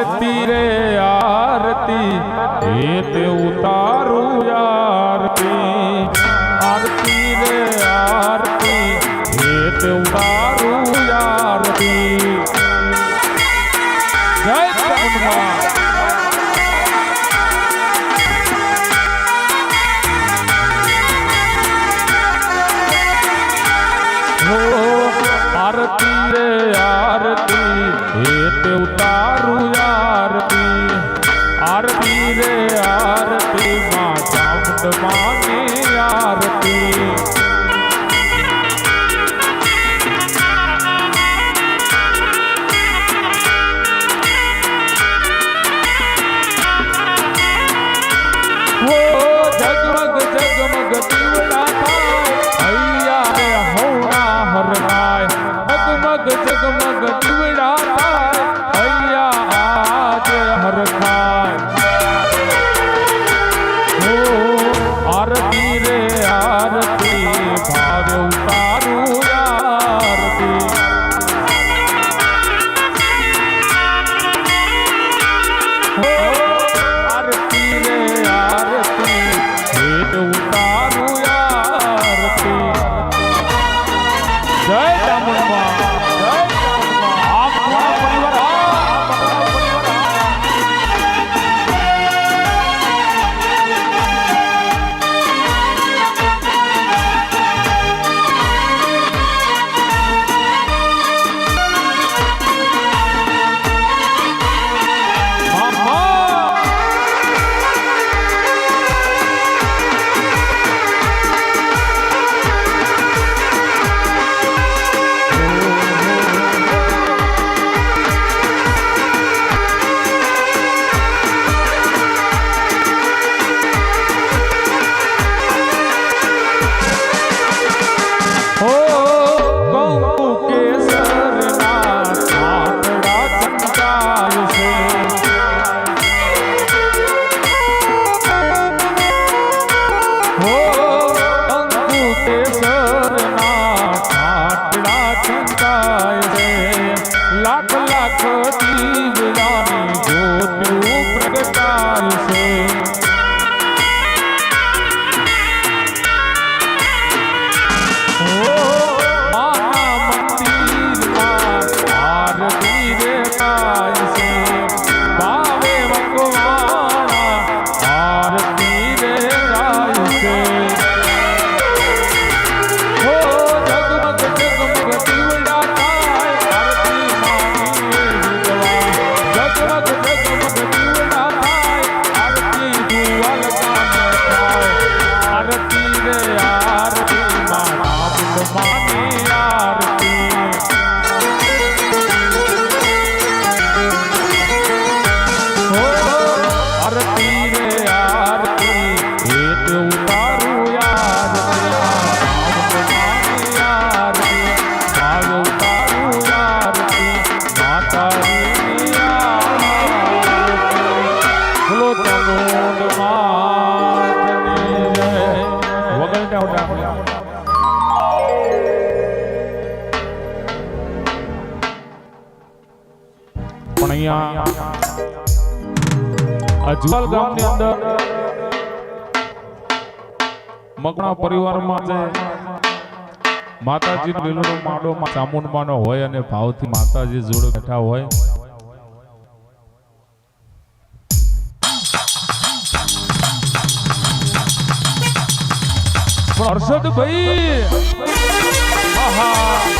આરતી રે આરતી. હેત ઉતારું આરતી આરતી રે આરતી. હેત ઉતારું જુવાલ ગામની અંદર મકણા પરિવારમાં જે માતાજી બેલનો માડો ચામુંડમાનો હોય અને ભાવથી માતાજી જોડે બેઠા હોય. હર્ષદભાઈ, આહા.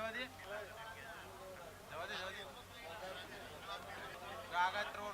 જવા દે. જવા દે જવા દે. કાગળ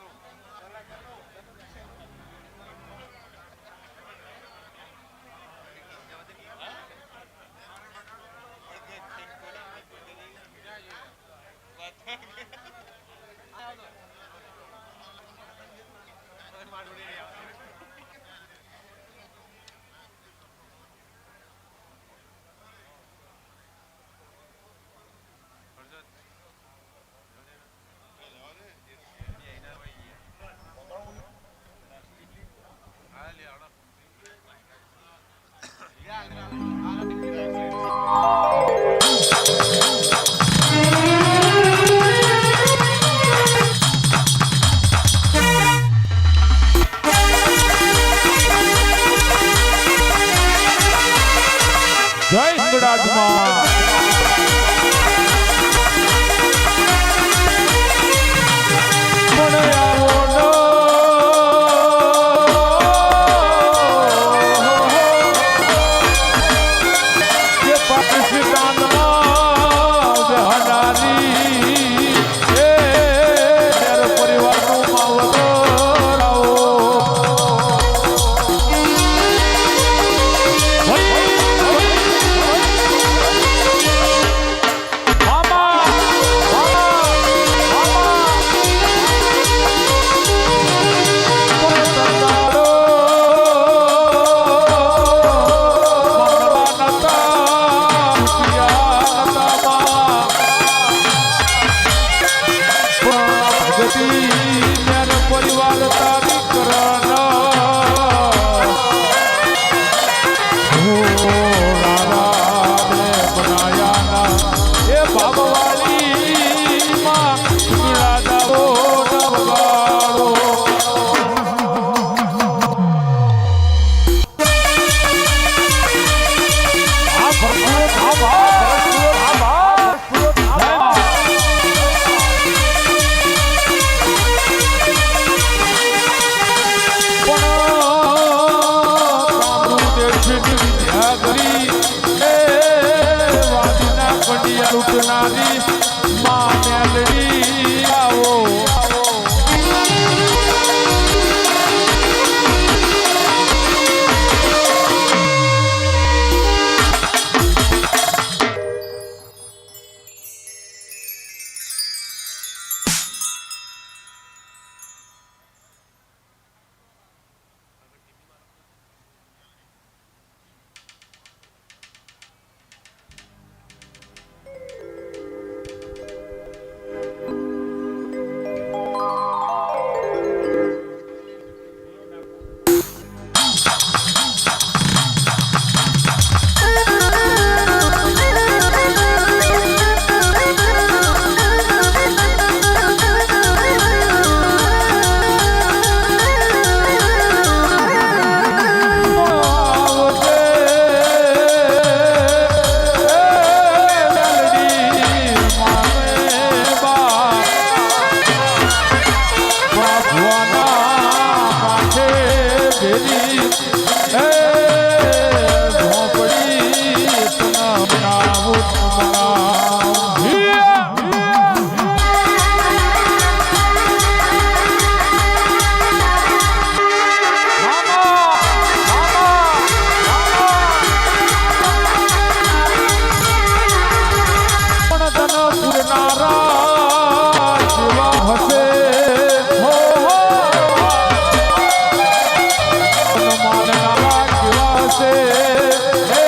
morning I like you all say. Hey.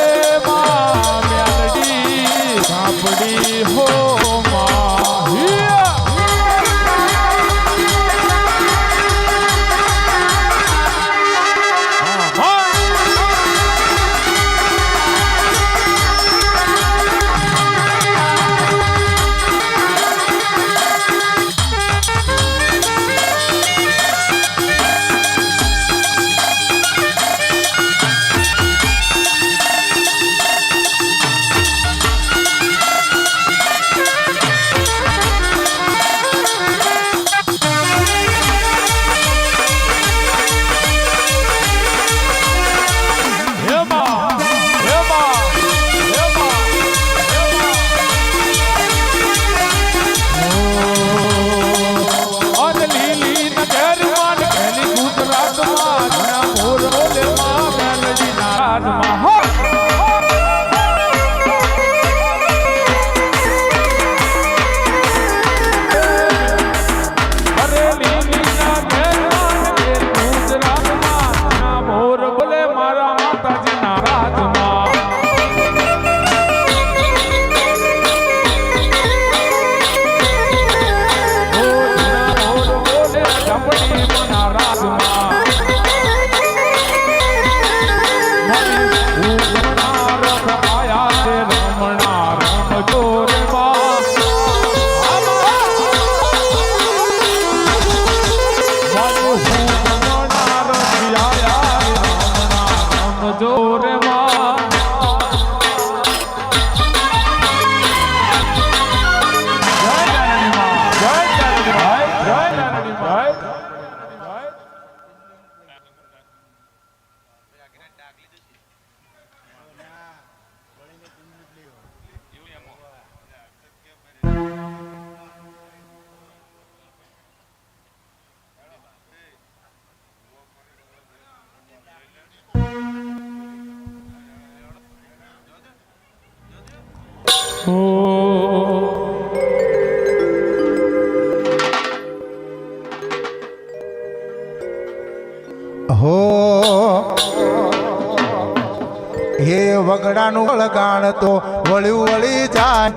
વગડાનું વળગાણ તો વળ્યું વળી જાય.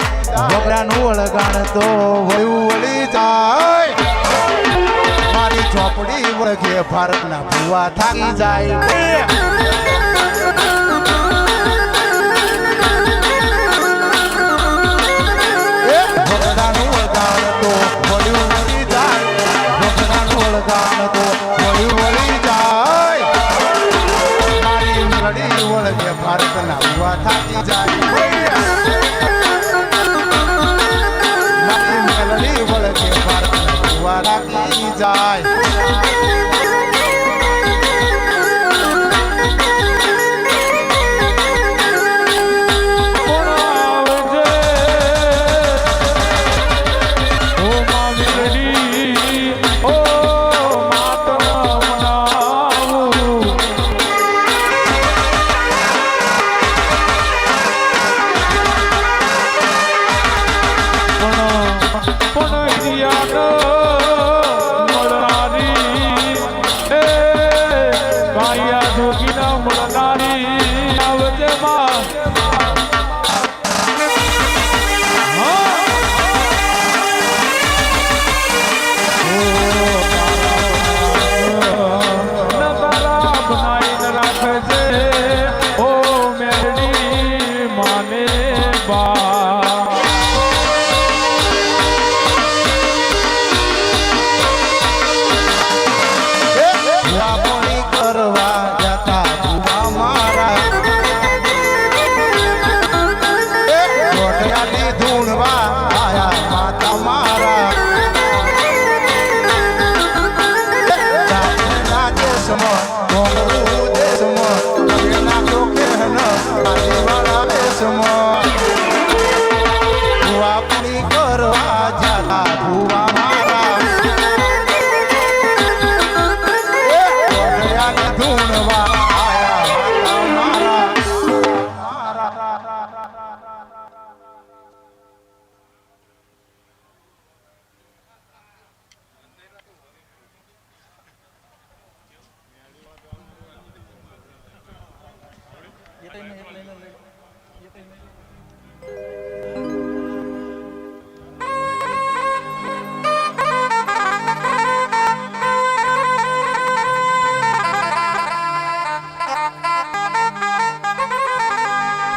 વગડાનું વળગાણ તો વળ્યું વળી જાય. મારી ચોપડી વળગે, ભારતના ભૂવા થાકી જાય.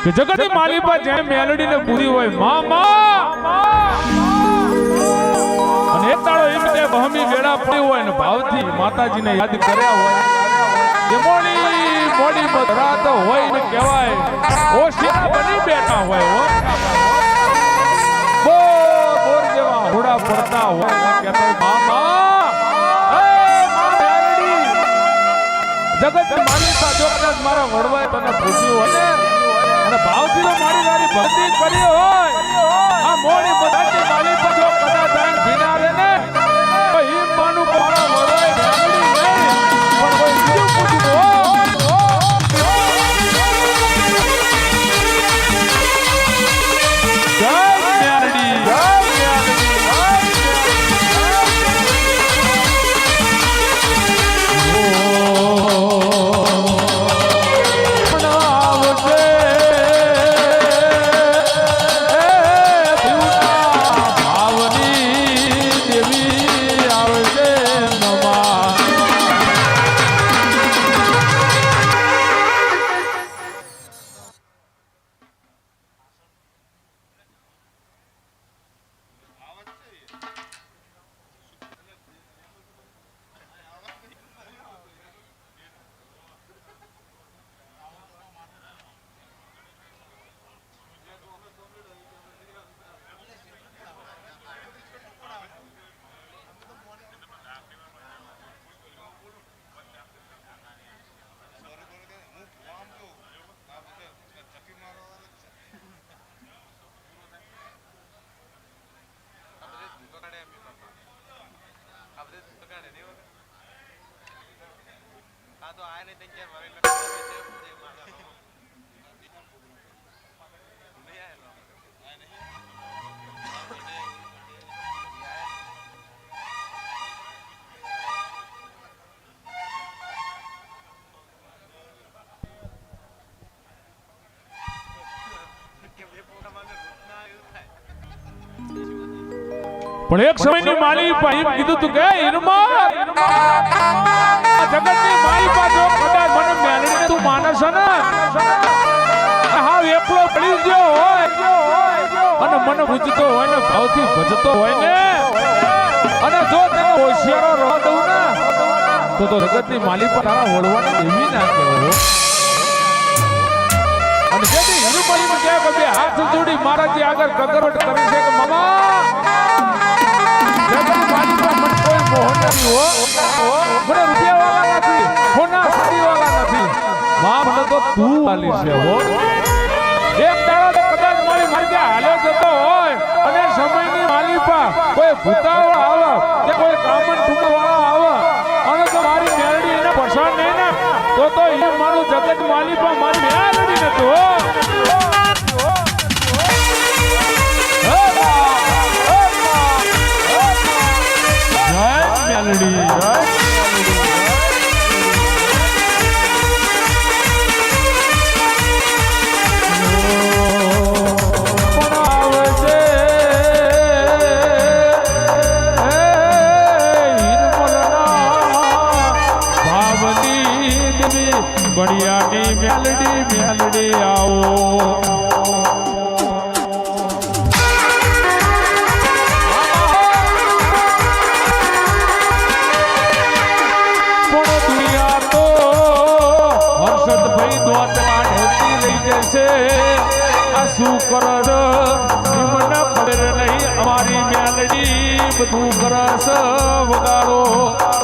કે જગતની માલી પર જેમ મેલડી ને પૂરી હોયમાં માં અને દાડો એમ કે બહમી વેળા પડી હોય ને ભાવથી માતાજીને યાદ કર્યા હોય. જે મોડી મોડી રાત હોય ને કહેવાય ઓ શીરા બની બેઠા હોય હો. બો જેવા હોડા પડતા હોય ને કહેતા હોય, માં માં એ માં જગત માલિક જો કદાચ મારા વડવાય તને પૂછ્યું હોય અને ભાવથી તો મારી મારી ભરતી કરી હોય. આ મોડી પર જો કદાચ આ તો આ નહીં ત્યાં મારે પણ એક સમયની માલી પા એમ કીધું તું કે ઈરમા જગતની માલી પા જો કદાચ મને તું માનસ ને હાવ એકલો પડી ગયો હોય અને મને પૂછતો હોય ને ભાવથી ભજતો હોય ને. અને જો તને હોશિયારો રહો દઉં ને તો તો જગતની માલી પર તારા વળવાની એવી ના કહેવો અને જેથી હિરુપરી માં કહે કે બે હાથ જોડી મારાથી આગળ કગરવટ કરે છે કે મામા પર મને કોઈ મોહ નથી હો મને રૂપિયા વાળા નથી સોના સાડી વાળા નથી મા મને તો તું વાલી છે હો એક દાડો તો કદાચ મારી માર્ગે હાલ્યો જતો હોય અને સમયની માલિપા કોઈ ભૂતાવળ આવે કે કોઈ કામણ બળિયાની મેલડી મેલડી આવો. જશે આ શું કરર મને ખબર નહીં, અમારી મેલડી બધું કરસ વગાડો.